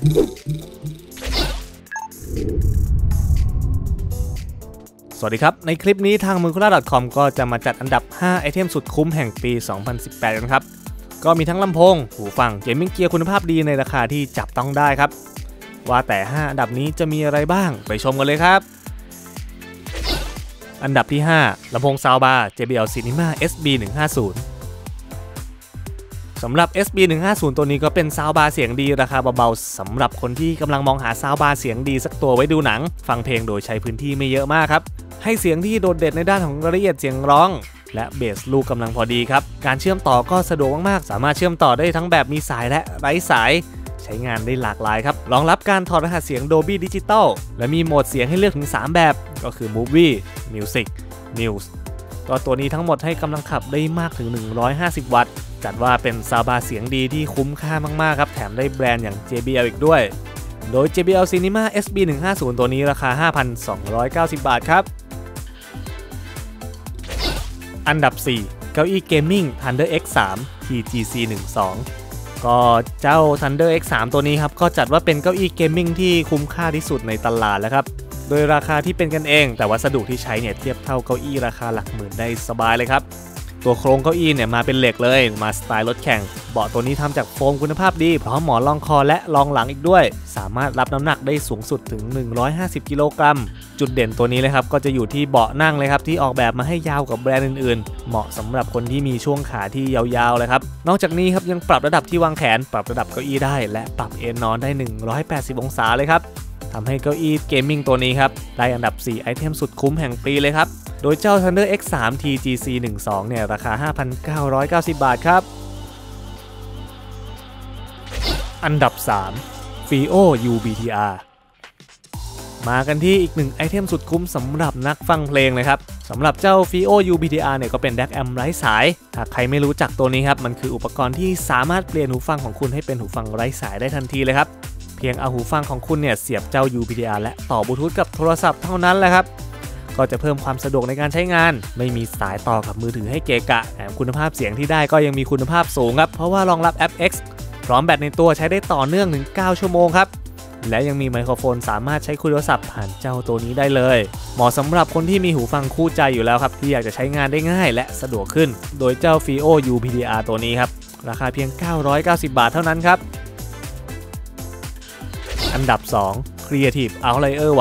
สวัสดีครับ ในคลิปนี้ทางมือคุล่า .com ก็จะมาจัดอันดับ 5 ไอเทมสุดคุ้มแห่งปี 2018 กันครับ ก็มีทั้งลำโพง หูฟัง เกมมิ่งเกียร์คุณภาพดีในราคาที่จับต้องได้ครับ ว่าแต่ 5 อันดับนี้จะมีอะไรบ้าง ไปชมกันเลยครับ อันดับที่ 5ลำโพงซาวบาร์ JBL Cinema SB 150 สำหรับ SB 150 ตัวนี้ก็เป็นซาวบาร์เสียงดีราคาเบาๆสำหรับคนที่กำลังมองหาซาวบาร์เสียงดีสักตัวไว้ดูหนัง ฟังเพลงโดยใช้พื้นที่ไม่เยอะมากครับ ให้เสียงที่โดดเด่นในด้านของรายละเอียดเสียงร้อง และเบสลูกกำลังพอดีครับ การเชื่อมต่อก็สะดวกมากๆ สามารถเชื่อมต่อได้ทั้งแบบมีสายและไร้สาย ใช้งานได้หลากหลายครับรองรับการถอดรหัสเสียง Dolby Digital และมีโหมดเสียงให้เลือกถึง 3 แบบ ก็คือ Movie Music News ก็ตัวนี้ทั้งหมดให้กำลังขับได้มากถึง 150 วัตต์ จัดว่าเป็นซาบาเสียงดีที่คุ้มค่ามากๆครับ แถมได้แบรนด์อย่าง JBL อีกด้วย โดย JBL Cinema SB 150 ตัวนี้ราคา 5,290 บาทครับ อันดับ 4 เก้าอี้เกมมิ่ง Thunder X3 TGC 12ก็เจ้า Thunder X3 ตัวนี้ครับ ก็จัดว่าเป็นเก้าอี้เกมมิ่งที่คุ้มค่าที่สุดในตลาดแล้วครับ โดยราคาที่เป็นกันเอง แต่วัสดุที่ใช้เนี่ยเทียบเท่าเก้าอี้ราคาหลักหมื่นได้สบายเลยครับ ตัวโครงเก้าอี้เนี่ยมาเป็นเหล็กเลยมาสไตล์รถแข่ง เบาะตัวนี้ทำจากโฟมคุณภาพดี พร้อมหมอนรองคอและรองหลังอีกด้วย สามารถรับน้ำหนักได้สูงสุดถึง 150 กิโลกรัม จุดเด่นตัวนี้เลยครับก็จะอยู่ที่เบาะนั่งเลยครับที่ออกแบบมาให้ยาวกว่าแบรนด์อื่นๆ เหมาะสำหรับคนที่มีช่วงขาที่ยาวๆเลยครับนอกจากนี้ครับยังปรับระดับที่วางแขน ปรับระดับเก้าอี้ได้ และปรับเอนนอนได้ 180 องศาเลยครับ ทำให้เก้าอี้เกมมิ่งตัวนี้ครับ ได้อันดับ 4 ไอเทมสุดคุ้มแห่งปีเลยครับ โดยเจ้า Thunder X3 TGC 12เนี่ยราคา 5,990 บาทครับ อันดับ 3 FIO UBTR มากันที่อีกหนึ่งไอเทมสุดคุ้มสำหรับนักฟังเพลงเลยครับสำหรับเจ้า FIO UBTR เนี่ยก็เป็น DAC amp ไร้สายถ้าใครไม่รู้จักตัวนี้ครับ มันคืออุปกรณ์ที่สามารถเปลี่ยนหูฟังของคุณให้เป็นหูฟังไร้สายได้ทันทีเลยครับ พียงเอาหูฟังของคุณเนี่ยเสียบเจ้า UBTR และต่อบลูทูธกับโทรศัพท์เท่านั้นแหละครับ ก็จะเพิ่มความสะดวกในการใช้งาน ไม่มีสายต่อกับมือถือให้เกะกะแถมคุณภาพเสียงที่ได้ก็ยังมีคุณภาพสูงครับเพราะว่ารองรับแอป X พร้อมแบตในตัวใช้ได้ต่อเนื่องถึง 9 ชั่วโมงครับและยังมีไมโครโฟนสามารถใช้คุยโทรศัพท์ผ่านเจ้าตัวนี้ได้เลย เหมาะสำหรับคนที่มีหูฟังคู่ใจอยู่แล้วครับ ที่อยากจะใช้งานได้ง่ายและสะดวกขึ้น โดยเจ้า FIO UPDR ตัวนี้ครับ ราคาเพียง 990 บาทเท่านั้นครับ อันดับ 2 Creative Outlier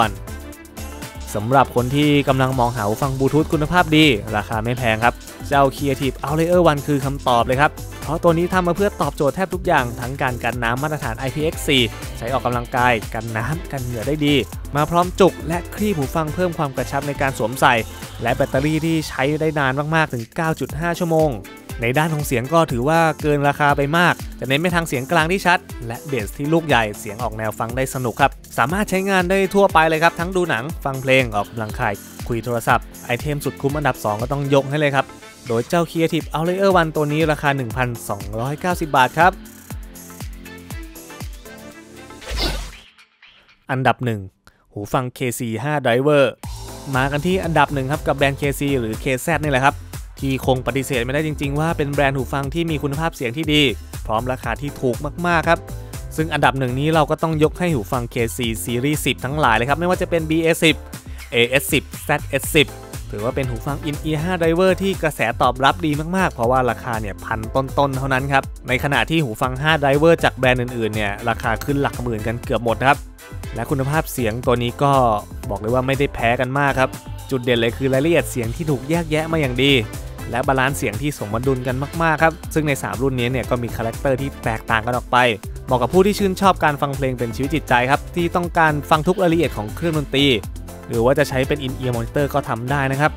1สำหรับคนที่กำลังมองหาหูฟังบลูทูธคุณภาพดี ราคาไม่แพงครับ เจ้า Creative Outlier 1คือคำตอบเลยครับ เพราะตัวนี้ทำมาเพื่อตอบโจทย์แทบทุกอย่าง ทั้งการกันน้ำมาตรฐาน IPX4 ใช้ออกกำลังกาย กันน้ำกันเหงื่อได้ดี มาพร้อมจุก และคลี่หูฟังเพิ่มความกระชับในการสวมใส่ และแบตเตอรี่ที่ใช้ได้นานมากๆถึง 9.5 ชั่วโมง ในด้านของเสียงก็ถือว่าเกินราคาไปมากจะเน้นไปทางเสียงกลางที่ชัด และเบสที่ลูกใหญ่เสียงออกแนวฟังได้สนุกครับ สามารถใช้งานได้ทั่วไปเลยครับ ทั้งดูหนังฟังเพลงออกกำลังกายคุยโทรศัพท์ไอเทมสุดคุ้มอันดับ 2 ก็ต้องยกให้เลยครับ โดยเจ้า Creative Outlier 1ตัวนี้ราคา 1,290 บาทครับ อันดับ 1 หูฟัง KC 5 Driver มากันที่อันดับหนึ่งครับกับแบรนด์ KC หรือ KZ นี่แหละครับ ที่คงปฏิเสธไม่ได้จริง ๆ ว่าเป็นแบรนด์หูฟังที่มีคุณภาพเสียงที่ดี พร้อมราคาที่ถูกมากๆครับซึ่งอันดับหนึ่งนี้เราก็ต้องยกให้หูฟัง KC Series 10 ทั้งหลายเลยครับ ไม่ว่าจะเป็น BA10 AS10 ZS10 ถือว่าเป็นหูฟัง In-ear 5 Driver ที่กระแสตอบรับดีมากๆ เพราะว่าราคาเนี่ยพันต้นๆ เท่านั้นครับ ในขณะที่หูฟัง 5 Driver จากแบรนด์อื่นๆ เนี่ยราคาขึ้นหลักหมื่นกันเกือบหมดครับ และคุณภาพเสียงตัวนี้ก็บอกเลยว่าไม่ได้แพ้กันมากครับ จุดเด่นเลยคือรายละเอียดเสียงที่ถูกแยกแยะมาอย่างดี และบาลานซ์เสียงที่สมดุลกันมากๆครับ ซึ่งใน 3 รุ่นนี้เนี่ยก็มีคาแรคเตอร์ที่แตกต่างกันออกไป เหมาะกับผู้ที่ชื่นชอบการฟังเพลงเป็นชีวิตจิตใจครับ ที่ต้องการฟังทุกรายละเอียดของเครื่องดนตรี หรือว่าจะใช้เป็น in-ear monitor ก็ทำได้นะครับ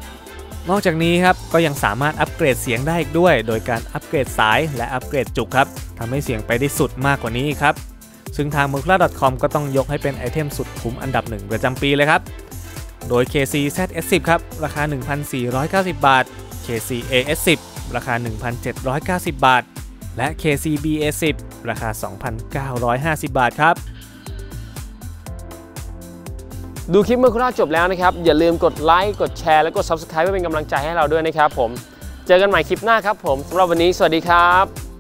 นอกจากนี้ครับก็ยังสามารถอัปเกรดเสียงได้อีกด้วย โดยการอัปเกรดสายและอัปเกรดจุกครับทำให้เสียงไปได้สุดมากกว่านี้ครับซึ่งทาง m u k l a c o m ก็ต้องยกให้เป็นไอเทมสุดคุ้มอันดับหนึ่งประจำปีเลยครับ โดย KC ZS10 ครับ ราคา 1,490 บาท KC AS10 ราคา 1,790 บาท และ KC BA10 ราคา 2,950 บาทครับ ดูคลิปเมื่อคุณราจบแล้วนะครับ อย่าลืมกดไลค์กดแชร์และกด Subscribe เพื่อเป็นกำลังใจให้เราด้วยนะครับผม เจอกันใหม่คลิปหน้าครับผมสำหรับวันนี้สวัสดีครับ